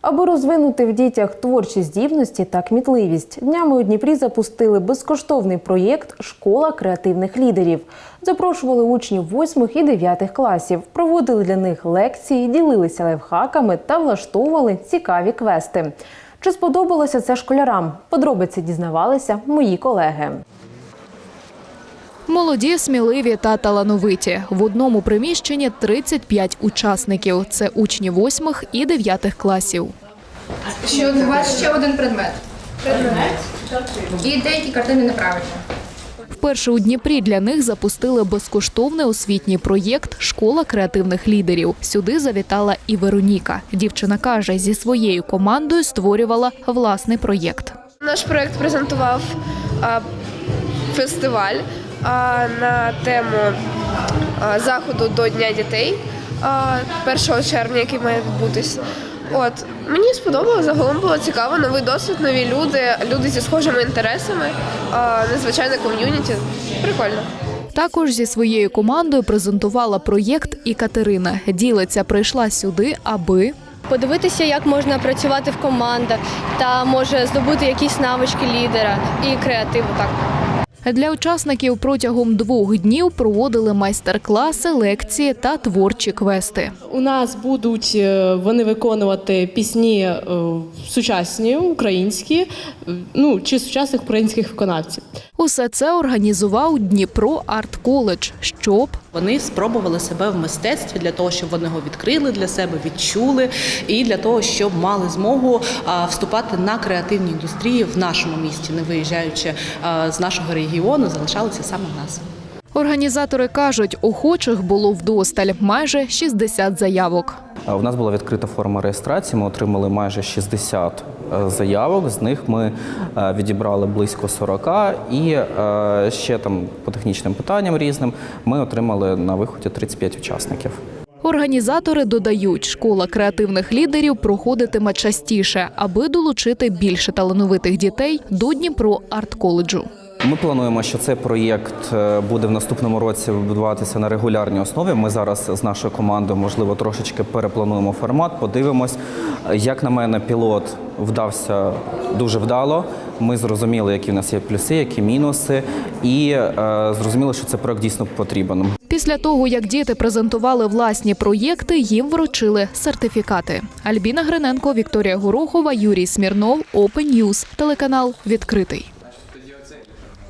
Аби розвинути в дітях творчі здібності та кмітливість, днями у Дніпрі запустили безкоштовний проєкт Школа креативних лідерів. Запрошували учнів 8 і 9 класів, проводили для них лекції, ділилися лайфхаками та влаштовували цікаві квести. Чи сподобалося це школярам? Подробиці дізнавалися мої колеги. Молоді, сміливі та талановиті. В одному приміщенні 35 учасників. Це учні 8 і 9 класів. Ще один предмет. Предмет. І деякі картини неправильні. Вперше у Дніпрі для них запустили безкоштовний освітній проєкт Школа креативних лідерів. Сюди завітала і Вероніка. Дівчина каже, зі своєю командою створювала власний проєкт. Наш проект презентував фестиваль на тему заходу до Дня дітей а, 1 червня, який має відбутись. От мені сподобалося, загалом було цікаво, новий досвід, нові люди, люди зі схожими інтересами, незвичайне ком'юніті. Прикольно. Також зі своєю командою презентувала проєкт і Катерина. Ділиця прийшла сюди, аби подивитися, як можна працювати в командах та може здобути якісь навички лідера і креативу. Так Для учасників протягом двох днів проводили майстер-класи, лекції та творчі квести. У нас будуть е, вони виконувати пісні е, сучасні, українські, е, ну чи сучасних українських виконавців. Усе це організував Дніпро Арт Коледж, щоб Вони спробували себе в мистецтві для того, щоб вони його відкрили для себе, відчули, і для того, щоб мали змогу вступати на креативні індустрії в нашому місті, не виїжджаючи з нашого регіону, залишалися саме в нас. організатори кажуть, охочих було вдосталь майже 60 заявок. У нас була відкрита форма реєстрації. Ми отримали майже 60 е, заявок. З них ми е, відібрали близько 40 і е, ще там по технічним питанням різним ми отримали на виході 35 учасників. Організатори додають, школа креативних лідерів проходитиме частіше, аби долучити більше талановитих дітей до Дніпро Арт Коледжу. Ми плануємо, що цей проєкт е, буде в наступному році будуватися на регулярній основі. Ми зараз з нашою командою, можливо, трошечки переплануємо формат, подивимось. Як на мене, пілот вдався дуже вдало. Ми зрозуміли, які в нас є плюси, які мінуси, і е, зрозуміли, що цей проєкт дійсно потрібен. Після того, як діти презентували власні проєкти, їм вручили сертифікати. Альбіна Гриненко, Вікторія Горохова, Юрій Смірнов, Open News, телеканал відкритий.